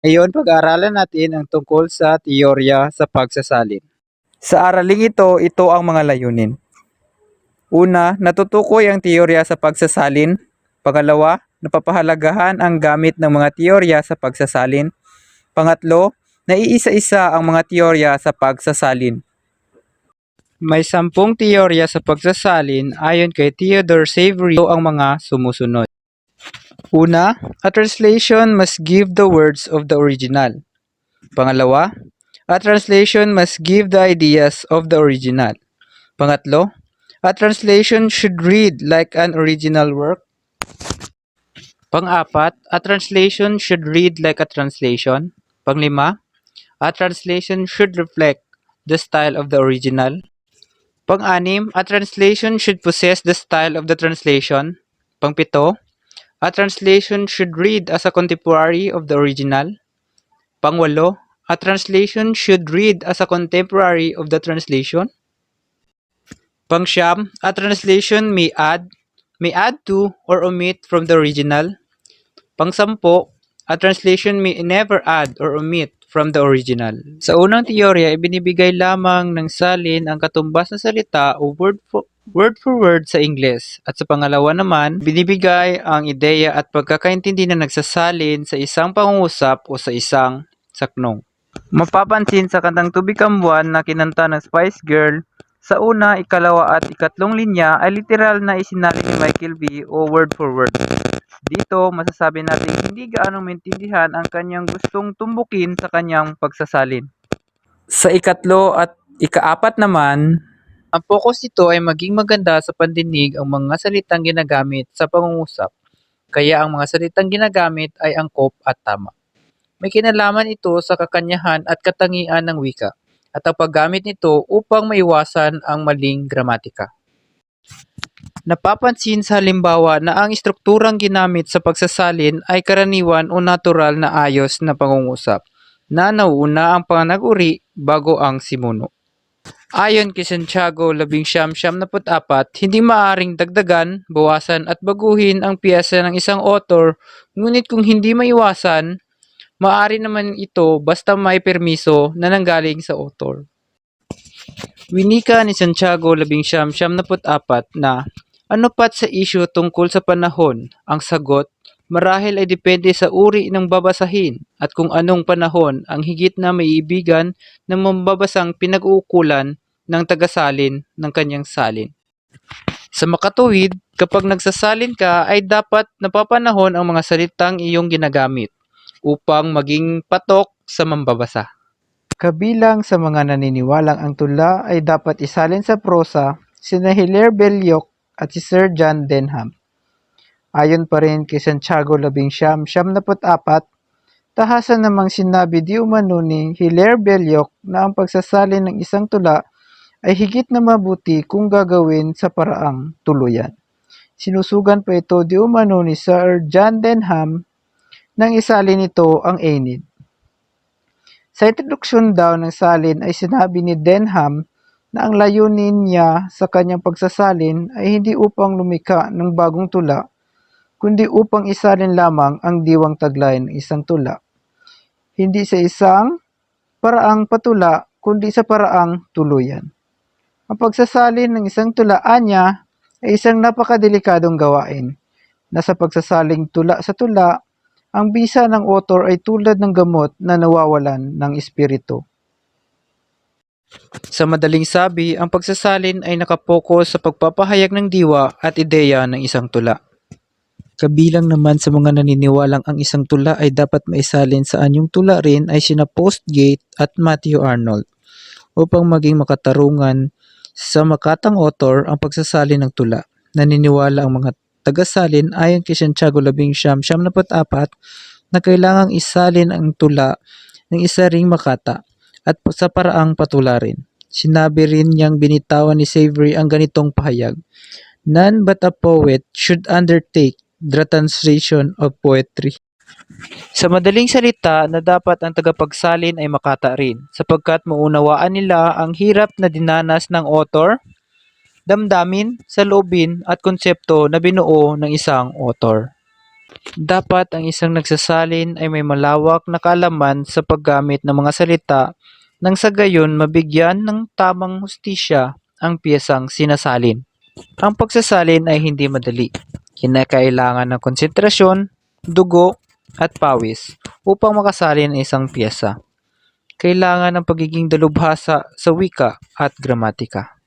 Ngayon, pag-aaralan natin ang tungkol sa teorya sa pagsasalin. Sa araling ito, ito ang mga layunin. Una, natutukoy ang teorya sa pagsasalin. Pangalawa, napapahalagahan ang gamit ng mga teorya sa pagsasalin. Pangatlo, naiisa-isa ang mga teorya sa pagsasalin. May sampung teorya sa pagsasalin ayon kay Theodore Savery ito ang mga sumusunod. Una, a translation must give the words of the original. Pangalawa, a translation must give the ideas of the original. Pangatlo, a translation should read like an original work. Pang-apat, a translation should read like a translation. Panglima, a translation should reflect the style of the original. Pang-anim, a translation should possess the style of the translation. Pangpito, a translation should read as a contemporary of the original. Pangwalo, a translation should read as a contemporary of the translation. Pangsyam, a translation may add, may add to or omit from the original. Pangsampo, a translation may never add or omit from the original. Sa unang teorya, ibinibigay lamang ng salin ang katumbas na salita o word for, word for word sa Ingles. At sa pangalawa naman, binibigay ang ideya at pagkakaintindi na nagsasalin sa isang pangungusap o sa isang saknong. Mapapansin sa kantang Become One na kinanta ng Spice Girl, sa una, ikalawa at ikatlong linya ay literal na isinalin ni Michael B. o word for word. Dito, masasabi natin hindi gaano maintindihan ang kanyang gustong tumbukin sa kanyang pagsasalin. Sa ikatlo at ikaapat naman, ang focus nito ay maging maganda sa pandinig ang mga salitang ginagamit sa pangungusap. Kaya ang mga salitang ginagamit ay angkop at tama. May kinalaman ito sa kakanyahan at katangian ng wika at ang paggamit nito upang maiwasan ang maling gramatika. Napapansin sa halimbawa na ang strukturang ginamit sa pagsasalin ay karaniwan o natural na ayos na pangungusap na nauuna ang panag-uri bago ang simuno. Ayon kay Santiago 1974, hindi maaring dagdagan, bawasan at baguhin ang piyesa ng isang author, ngunit kung hindi maiwasan, maaari naman ito basta may permiso na nanggaling sa author. Winika ni Santiago 1974 na ano pat sa isyu tungkol sa panahon, ang sagot, marahil ay depende sa uri ng babasahin at kung anong panahon ang higit na maiibigan ng mambabasang pinag-uukulan ng tagasalin ng kanyang salin. Sa makatuwid, kapag nagsasalin ka ay dapat napapanahon ang mga salitang iyong ginagamit upang maging patok sa mambabasa. Kabilang sa mga naniniwalang ang tula ay dapat isalin sa prosa sina Hilaire Belloc at si Sir John Denham. Ayon pa rin kay Santiago Labing Siyam, Siyam na apat, tahasan namang sinabi di umano ni Hilaire Belloc na ang pagsasalin ng isang tula ay higit na mabuti kung gagawin sa paraang tuluyan. Sinusugan pa ito di umano ni Sir John Denham nang isalin nito ang Aeneid. Sa introduksyon daw ng salin ay sinabi ni Denham na ang layunin niya sa kanyang pagsasalin ay hindi upang lumika ng bagong tula, kundi upang isalin lamang ang diwang taglay ng isang tula. Hindi sa isang paraang patula, kundi sa paraang tuluyan. Ang pagsasalin ng isang tulaan niya ay isang napakadelikadong gawain na sa pagsasaling tula sa tula, ang bisa ng author ay tulad ng gamot na nawawalan ng espiritu. Sa madaling sabi, ang pagsasalin ay nakapokus sa pagpapahayag ng diwa at ideya ng isang tula. Kabilang naman sa mga naniniwalang ang isang tula ay dapat maisalin sa anyong tula rin ay sina Postgate at Matthew Arnold upang maging makatarungan sa makatang author ang pagsasalin ng tula. Naniniwala ang mga tagasalin ayon kay Santiago Labing Siyam, Siyam na apat na kailangang isalin ang tula ng isa ring makata at sa paraang patularin. Sinabi rin niyang binitawan ni Savory ang ganitong pahayag. None but a poet should undertake the translation of poetry. Sa madaling salita na dapat ang tagapagsalin ay makata rin sapagkat maunawaan nila ang hirap na dinanas ng author, damdamin, saloobin at konsepto na binuo ng isang author. Dapat ang isang nagsasalin ay may malawak na kaalaman sa paggamit ng mga salita nang sa gayon mabigyan ng tamang hustisya ang piyesang sinasalin. Ang pagsasalin ay hindi madali. Kinakailangan ng konsentrasyon, dugo, at pawis upang makasalin ang isang piyesa. Kailangan ng pagiging dalubhasa sa wika at gramatika.